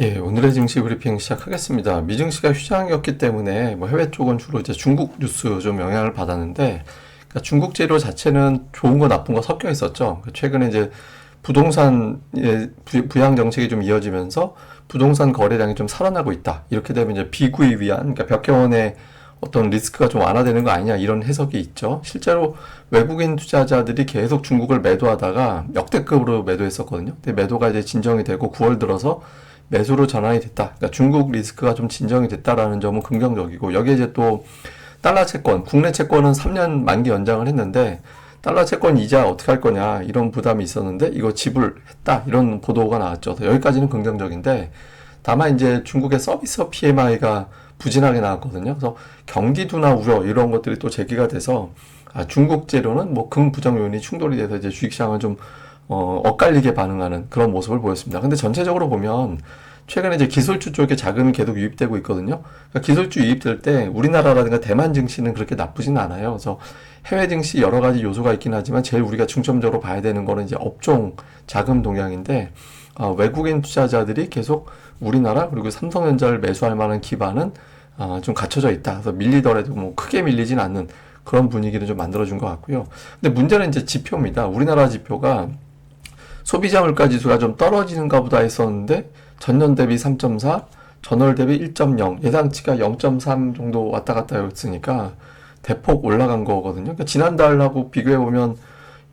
예, 오늘의 증시 브리핑 시작하겠습니다. 미증시가 휴장이었기 때문에 뭐 해외 쪽은 주로 이제 중국 뉴스 좀 영향을 받았는데, 그러니까 중국 재료 자체는 좋은 거 나쁜 거 섞여 있었죠. 최근에 이제 부동산 의 부양 정책이 좀 이어지면서 부동산 거래량이 좀 살아나고 있다. 이렇게 되면 이제 비구에 위한 그러니까 벽해원의 어떤 리스크가 좀 완화되는 거 아니냐 이런 해석이 있죠. 실제로 외국인 투자자들이 계속 중국을 매도하다가 역대급으로 매도했었거든요. 근데 매도가 이제 진정이 되고 9월 들어서 매수로 전환이 됐다. 그러니까 중국 리스크가 좀 진정이 됐다라는 점은 긍정적이고 여기에 이제 또 달러 채권, 국내 채권은 3년 만기 연장을 했는데 달러 채권 이자 어떻게 할 거냐 이런 부담이 있었는데 이거 지불했다 이런 보도가 나왔죠. 여기까지는 긍정적인데 다만 이제 중국의 서비스 PMI가 부진하게 나왔거든요. 그래서 경기도나 우려 이런 것들이 또 제기가 돼서 아, 중국 재료는 뭐 긍부정 요인이 충돌이 돼서 이제 주식시장을 좀 어, 엇갈리게 반응하는 그런 모습을 보였습니다. 근데 전체적으로 보면 최근에 이제 기술주 쪽에 자금이 계속 유입되고 있거든요. 그러니까 기술주 유입될 때 우리나라라든가 대만 증시는 그렇게 나쁘진 않아요. 그래서 해외 증시 여러 가지 요소가 있긴 하지만 제일 우리가 중점적으로 봐야 되는 거는 이제 업종 자금 동향인데 어, 외국인 투자자들이 계속 우리나라 그리고 삼성전자를 매수할 만한 기반은 어, 좀 갖춰져 있다. 그래서 밀리더라도 뭐 크게 밀리진 않는 그런 분위기를 좀 만들어준 것 같고요. 근데 문제는 이제 지표입니다. 우리나라 지표가 소비자 물가 지수가 좀 떨어지는가 보다 했었는데 전년 대비 3.4, 전월 대비 1.0, 예상치가 0.3 정도 왔다 갔다 했으니까 대폭 올라간 거거든요. 그러니까 지난달하고 비교해 보면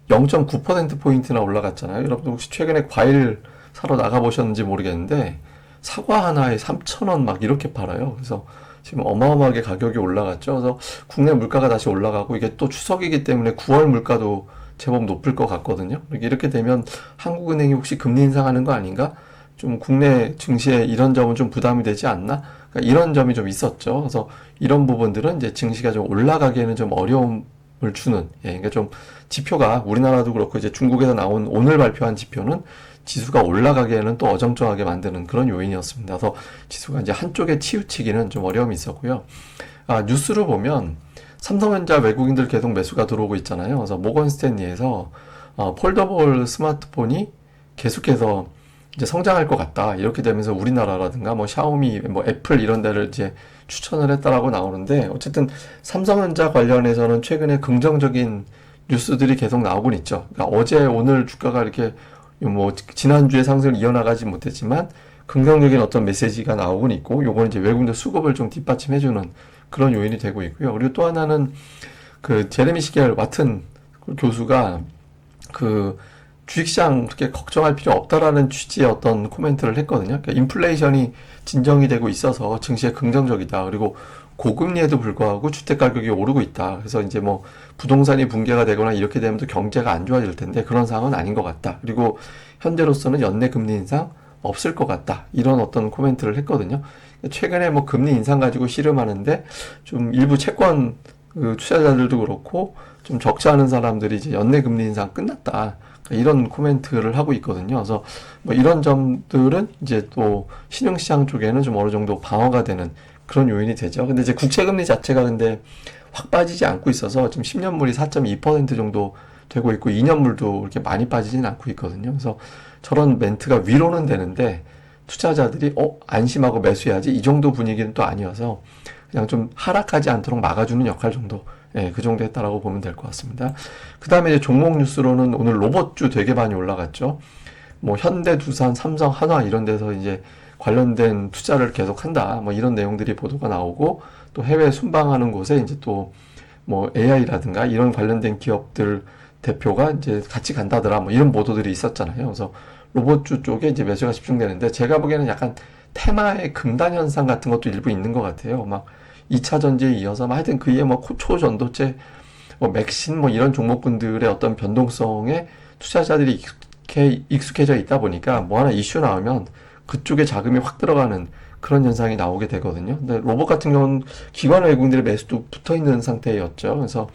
0.9%포인트나 올라갔잖아요. 여러분 혹시 최근에 과일 사러 나가 보셨는지 모르겠는데 사과 하나에 3,000원 막 이렇게 팔아요. 그래서 지금 어마어마하게 가격이 올라갔죠. 그래서 국내 물가가 다시 올라가고 이게 또 추석이기 때문에 9월 물가도 제법 높을 것 같거든요. 이렇게 되면 한국은행이 혹시 금리 인상하는 거 아닌가? 좀 국내 증시에 이런 점은 좀 부담이 되지 않나? 그러니까 이런 점이 좀 있었죠. 그래서 이런 부분들은 이제 증시가 좀 올라가기에는 좀 어려움을 주는, 예, 그러니까 좀 지표가 우리나라도 그렇고 이제 중국에서 나온 오늘 발표한 지표는 지수가 올라가기에는 또 어정쩡하게 만드는 그런 요인이었습니다. 그래서 지수가 이제 한쪽에 치우치기는 좀 어려움이 있었고요. 아, 뉴스를 보면 삼성전자 외국인들 계속 매수가 들어오고 있잖아요. 그래서 모건 스탠리에서 어, 폴더블 스마트폰이 계속해서 이제 성장할 것 같다. 이렇게 되면서 우리나라라든가 뭐 샤오미, 뭐 애플 이런 데를 이제 추천을 했다라고 나오는데 어쨌든 삼성전자 관련해서는 최근에 긍정적인 뉴스들이 계속 나오곤 있죠. 그러니까 어제 오늘 주가가 이렇게 뭐 지난주에 상승을 이어나가지 못했지만 긍정적인 어떤 메시지가 나오곤 있고 요거는 이제 외국인들 수급을 좀 뒷받침해 주는 그런 요인이 되고 있고요. 그리고 또 하나는 그 제레미 시겔 와튼 교수가 그 주식시장 그렇게 걱정할 필요 없다라는 취지의 어떤 코멘트를 했거든요. 그러니까 인플레이션이 진정이 되고 있어서 증시에 긍정적이다. 그리고 고금리에도 불구하고 주택 가격이 오르고 있다. 그래서 이제 뭐 부동산이 붕괴가 되거나 이렇게 되면 또 경제가 안 좋아질 텐데 그런 상황은 아닌 것 같다. 그리고 현재로서는 연내 금리 인상 없을 것 같다. 이런 어떤 코멘트를 했거든요. 최근에 뭐 금리 인상 가지고 씨름하는데 좀 일부 채권 그 투자자들도 그렇고 좀 적자하는 사람들이 이제 연내 금리 인상 끝났다. 이런 코멘트를 하고 있거든요. 그래서 뭐 이런 점들은 이제 또 신흥시장 쪽에는 좀 어느 정도 방어가 되는 그런 요인이 되죠. 근데 이제 국채금리 자체가 근데 확 빠지지 않고 있어서 지금 10년물이 4.2% 정도 되고 있고 2년물도 그렇게 많이 빠지진 않고 있거든요. 그래서 저런 멘트가 위로는 되는데 투자자들이 어 안심하고 매수해야지 이 정도 분위기는 또 아니어서 그냥 좀 하락하지 않도록 막아주는 역할 정도 예, 그 정도 했다라고 보면 될 것 같습니다. 그 다음에 이제 종목 뉴스로는 오늘 로봇주 되게 많이 올라갔죠. 뭐 현대, 두산, 삼성, 한화 이런 데서 이제 관련된 투자를 계속 한다. 뭐 이런 내용들이 보도가 나오고 또 해외 순방하는 곳에 이제 또 뭐 AI라든가 이런 관련된 기업들 대표가 이제 같이 간다더라. 뭐 이런 보도들이 있었잖아요. 그래서 로봇주 쪽에 이제 매수가 집중되는데 제가 보기에는 약간 테마의 금단 현상 같은 것도 일부 있는 것 같아요. 막 2차 전지에 이어서 뭐 하여튼 그에 뭐 초전도체, 뭐 맥신 뭐 이런 종목군들의 어떤 변동성에 투자자들이 익숙해, 익숙해 져 있다 보니까 뭐 하나 이슈 나오면 그쪽에 자금이 확 들어가는 그런 현상이 나오게 되거든요. 근데 로봇 같은 경우는 기관 외국인들의 매수도 붙어 있는 상태였죠. 그래서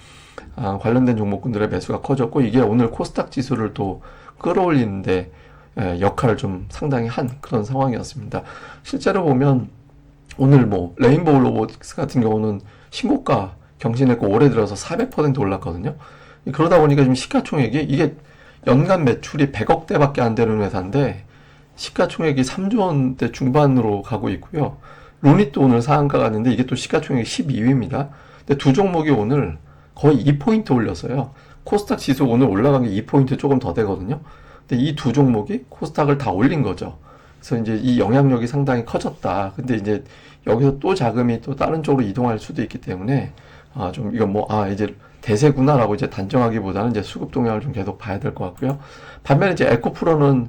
아, 관련된 종목군들의 매수가 커졌고 이게 오늘 코스닥 지수를 또 끌어올리는데 예, 역할을 좀 상당히 한 그런 상황이었습니다. 실제로 보면 오늘 뭐 레인보우 로보틱스 같은 경우는 신고가 경신했고 올해 들어서 400% 올랐거든요. 그러다 보니까 지금 시가총액이 이게 연간 매출이 100억대밖에 안 되는 회사인데 시가총액이 3조 원대 중반으로 가고 있고요. 루닛도 오늘 상한가 갔는데 이게 또 시가총액 12위입니다. 근데 두 종목이 오늘 거의 2포인트 올렸어요. 코스닥 지수 오늘 올라간 게 2포인트 조금 더 되거든요. 근데 이 두 종목이 코스닥을 다 올린 거죠. 그래서 이제 이 영향력이 상당히 커졌다. 근데 이제 여기서 또 자금이 또 다른 쪽으로 이동할 수도 있기 때문에 아, 좀 이건 뭐, 아, 이제 대세구나라고 이제 단정하기보다는 이제 수급 동향을 좀 계속 봐야 될 것 같고요. 반면에 이제 에코프로는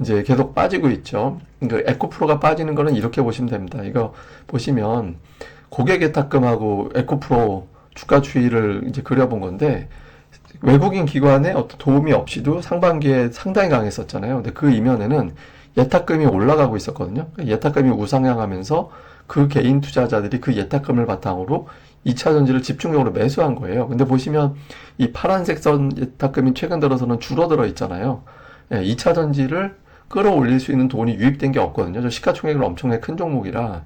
이제 계속 빠지고 있죠. 그러니까 에코프로가 빠지는 거는 이렇게 보시면 됩니다. 이거 보시면 고객예탁금하고 에코프로 주가 추이를 이제 그려본 건데 외국인 기관의 어떤 도움이 없이도 상반기에 상당히 강했었잖아요. 근데 그 이면에는 예탁금이 올라가고 있었거든요. 예탁금이 우상향하면서 그 개인 투자자들이 그 예탁금을 바탕으로 2차 전지를 집중적으로 매수한 거예요. 근데 보시면 이 파란색 선 예탁금이 최근 들어서는 줄어들어 있잖아요. 예, 2차 전지를 끌어올릴 수 있는 돈이 유입된 게 없거든요. 저 시가총액을 엄청나게 큰 종목이라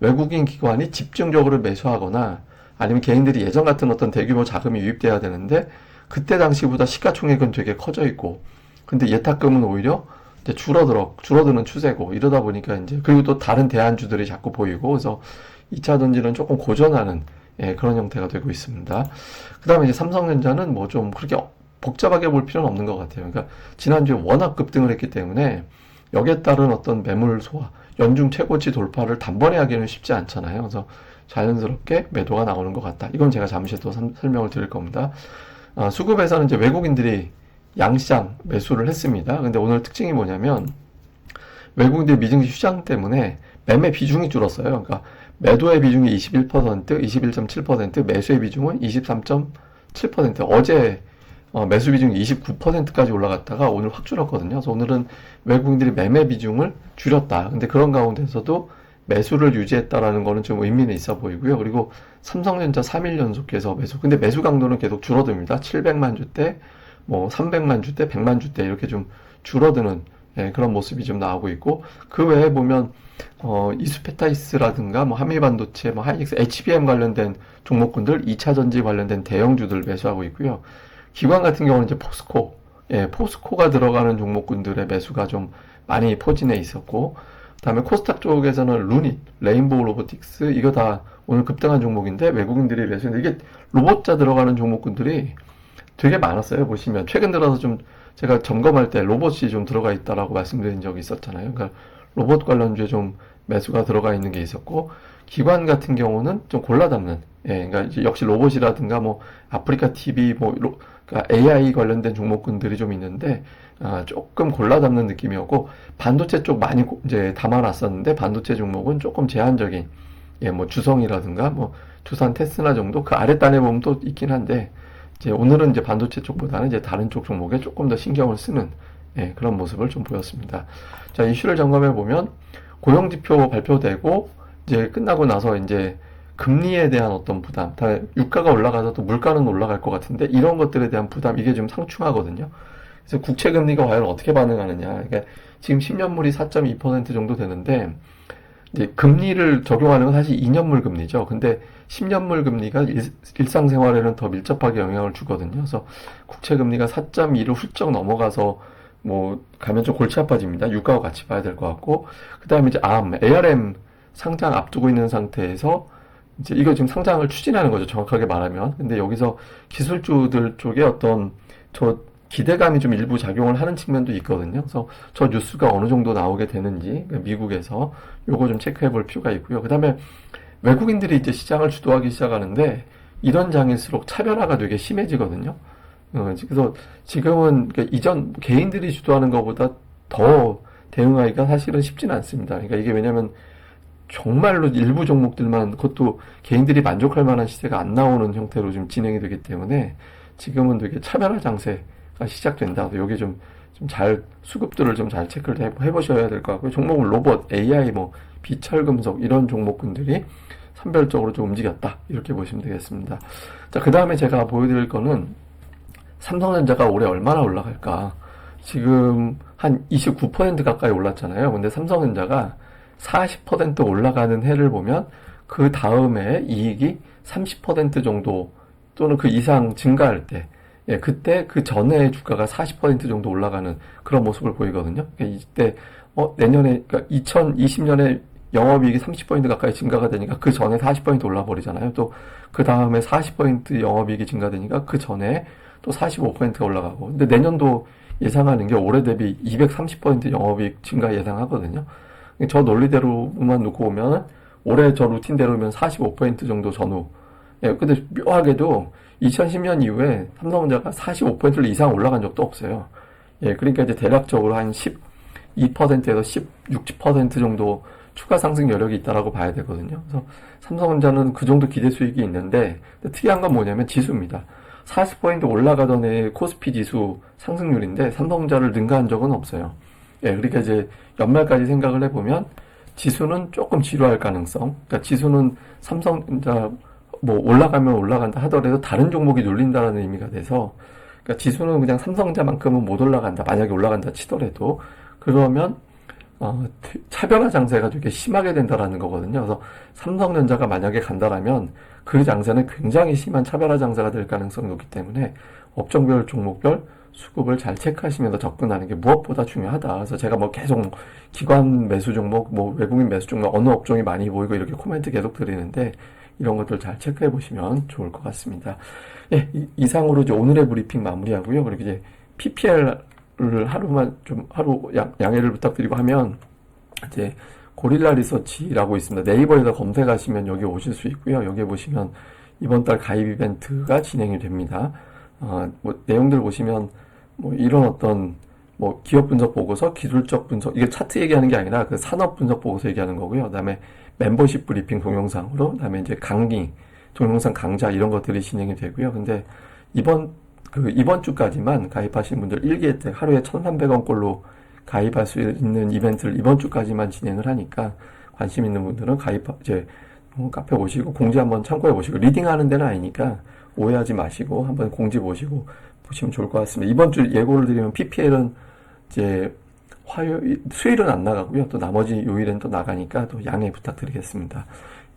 외국인 기관이 집중적으로 매수하거나 아니면 개인들이 예전 같은 어떤 대규모 자금이 유입돼야 되는데 그때 당시보다 시가총액은 되게 커져 있고 근데 예탁금은 오히려 이제 줄어들어 줄어드는 추세고 이러다 보니까 이제 그리고 또 다른 대안주들이 자꾸 보이고 그래서 2차 전지는 조금 고전하는 예, 그런 형태가 되고 있습니다. 그다음에 이제 삼성전자는 뭐 좀 그렇게 복잡하게 볼 필요는 없는 것 같아요. 그러니까 지난주에 워낙 급등을 했기 때문에 여기에 따른 어떤 매물 소화, 연중 최고치 돌파를 단번에 하기는 쉽지 않잖아요. 그래서 자연스럽게 매도가 나오는 것 같다. 이건 제가 잠시 또 삼- 설명을 드릴 겁니다. 아, 수급에서는 이제 외국인들이 양시장 매수를 했습니다. 근데 오늘 특징이 뭐냐면 외국인들 미증시 휴장 때문에 매매 비중이 줄었어요. 그러니까 매도의 비중이 21%, 21.7%, 매수의 비중은 23.7%. 어제 어, 매수 비중이 29%까지 올라갔다가 오늘 확 줄었거든요. 그래서 오늘은 외국인들이 매매 비중을 줄였다. 근데 그런 가운데서도 매수를 유지했다라는 거는 좀 의미는 있어 보이고요. 그리고 삼성전자 3일 연속해서 매수. 근데 매수 강도는 계속 줄어듭니다. 700만 주대, 뭐 300만 주대, 100만 주대 이렇게 좀 줄어드는 예, 그런 모습이 좀 나오고 있고 그 외에 보면 어, 이수페타이스라든가 뭐 한미반도체, 뭐 하이닉스, HBM 관련된 종목군들, 2차 전지 관련된 대형주들 매수하고 있고요. 기관 같은 경우는 이제 포스코, 예, 포스코가 들어가는 종목군들의 매수가 좀 많이 포진해 있었고, 그 다음에 코스닥 쪽에서는 루닛, 레인보우 로보틱스 이거 다 오늘 급등한 종목인데 외국인들이 매수했는데 이게 로봇자 들어가는 종목군들이 되게 많았어요. 보시면 최근 들어서 좀 제가 점검할 때 로봇이 좀 들어가 있다라고 말씀드린 적이 있었잖아요. 그러니까 로봇 관련주에 좀 매수가 들어가 있는 게 있었고 기관 같은 경우는 좀 골라 담는 예, 그러니까 역시 로봇이라든가 뭐 아프리카 TV 뭐 로- 그러니까 AI 관련된 종목군들이 좀 있는데 아, 조금 골라 담는 느낌이었고 반도체 쪽 많이 고- 이제 담아놨었는데 반도체 종목은 조금 제한적인 예, 뭐 주성이라든가 뭐 두산 테스나 정도 그 아랫단에 보면 또 있긴 한데 이제 오늘은 이제 반도체 쪽보다는 이제 다른 쪽 종목에 조금 더 신경을 쓰는 예, 그런 모습을 좀 보였습니다. 자, 이슈를 점검해 보면 고용 지표 발표되고 이제 끝나고 나서 이제 금리에 대한 어떤 부담, 다 유가가 올라가서 또 물가는 올라갈 것 같은데 이런 것들에 대한 부담 이게 좀 상충하거든요. 그래서 국채 금리가 과연 어떻게 반응하느냐. 그러니까 지금 10년물이 4.2% 정도 되는데 이제 금리를 적용하는 건 사실 2년물 금리죠. 근데 10년물 금리가 일, 일상생활에는 더 밀접하게 영향을 주거든요. 그래서 국채 금리가 4.2를 훌쩍 넘어가서 뭐 가면 좀 골치 아파집니다. 유가와 같이 봐야 될 것 같고 그 다음에 이제 암, ARM 상장 앞두고 있는 상태에서 이제 이거 지금 상장을 추진하는 거죠. 정확하게 말하면. 근데 여기서 기술주들 쪽에 어떤 저 기대감이 좀 일부 작용을 하는 측면도 있거든요. 그래서 저 뉴스가 어느 정도 나오게 되는지 미국에서 요거 좀 체크해 볼 필요가 있고요. 그다음에 외국인들이 이제 시장을 주도하기 시작하는데 이런 장일수록 차별화가 되게 심해지거든요. 어, 그래서 지금은 그러니까 이전 개인들이 주도하는 것보다 더 대응하기가 사실은 쉽지는 않습니다. 그러니까 이게 왜냐면 정말로 일부 종목들만 그것도 개인들이 만족할 만한 시세가 안 나오는 형태로 좀 진행이 되기 때문에 지금은 되게 차별화 장세가 시작된다. 여기 좀, 좀 잘, 수급들을 좀 잘 체크를 해- 해보셔야 될 것 같고요. 종목은 로봇, AI, 뭐, 비철금속, 이런 종목군들이 선별적으로 좀 움직였다. 이렇게 보시면 되겠습니다. 자, 그 다음에 제가 보여드릴 거는 삼성전자가 올해 얼마나 올라갈까. 지금 한 29% 가까이 올랐잖아요. 근데 삼성전자가 40% 올라가는 해를 보면 그 다음에 이익이 30% 정도 또는 그 이상 증가할 때, 예, 그때 그 전에 주가가 40% 정도 올라가는 그런 모습을 보이거든요. 그러니까 이때 어, 내년에 그러니까 2020년에 영업이익이 30포인트 가까이 증가가 되니까 그 전에 40포인트 올라버리잖아요. 또 그 다음에 40포인트 영업이익이 증가되니까 그 전에 또 45포인트가 올라가고. 근데 내년도 예상하는 게 올해 대비 230포인트 영업이익 증가 예상하거든요. 저 논리대로만 놓고 보면 올해 저 루틴대로면 45포인트 정도 전후. 예, 근데 묘하게도 2010년 이후에 삼성전자가 45포인트 이상 올라간 적도 없어요. 예, 그러니까 이제 대략적으로 한 12%에서 10, 60% 정도 추가 상승 여력이 있다라고 봐야 되거든요. 그래서 삼성전자는 그 정도 기대 수익이 있는데 특이한 건 뭐냐면 지수입니다. 40포인트 올라가던 해 코스피 지수 상승률인데 삼성전자를 능가한 적은 없어요. 예, 그러니까 이제 연말까지 생각을 해보면 지수는 조금 지루할 가능성. 그러니까 지수는 삼성전자 뭐 올라가면 올라간다 하더라도 다른 종목이 눌린다라는 의미가 돼서 그러니까 지수는 그냥 삼성전자만큼은 못 올라간다. 만약에 올라간다 치더라도 그러면 어, 차별화 장세가 되게 심하게 된다라는 거거든요. 그래서 삼성전자가 만약에 간다라면 그 장세는 굉장히 심한 차별화 장세가 될 가능성이 높기 때문에 업종별 종목별 수급을 잘 체크하시면서 접근하는 게 무엇보다 중요하다. 그래서 제가 뭐 계속 기관 매수 종목, 뭐 외국인 매수 종목 어느 업종이 많이 보이고 이렇게 코멘트 계속 드리는데 이런 것들 잘 체크해 보시면 좋을 것 같습니다. 예, 이- 이상으로 이제 오늘의 브리핑 마무리하고요. 그리고 이제 PPL을 하루만 좀 하루 양, 양해를 부탁드리고 하면 이제 고릴라 리서치라고 있습니다. 네이버에서 검색하시면 여기 오실 수 있고요. 여기 보시면 이번 달 가입 이벤트가 진행이 됩니다. 어, 뭐 내용들 보시면 뭐 이런 어떤 뭐 기업 분석 보고서, 기술적 분석, 이게 차트 얘기하는 게 아니라 그 산업 분석 보고서 얘기하는 거고요. 그다음에 멤버십 브리핑 동영상으로, 그다음에 이제 강의, 동영상 강좌 이런 것들이 진행이 되고요. 근데 이번 그 이번 주까지만 가입하신 분들 일기 혜택 하루에 1,300원 꼴로 가입할 수 있는 이벤트를 이번 주까지만 진행을 하니까 관심 있는 분들은 가입 이제 어, 카페 오시고 공지 한번 참고해 보시고 리딩하는 데는 아니니까 오해하지 마시고 한번 공지 보시고 보시면 좋을 것 같습니다. 이번 주 예고를 드리면 PPL은 이제 화요일 수요일은 안 나가고요. 또 나머지 요일엔 또 나가니까 또 양해 부탁드리겠습니다.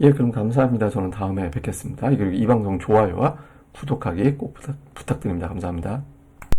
예, 그럼 감사합니다. 저는 다음에 뵙겠습니다. 그리고 이 방송 좋아요와 구독하기 꼭 부탁, 부탁드립니다. 감사합니다.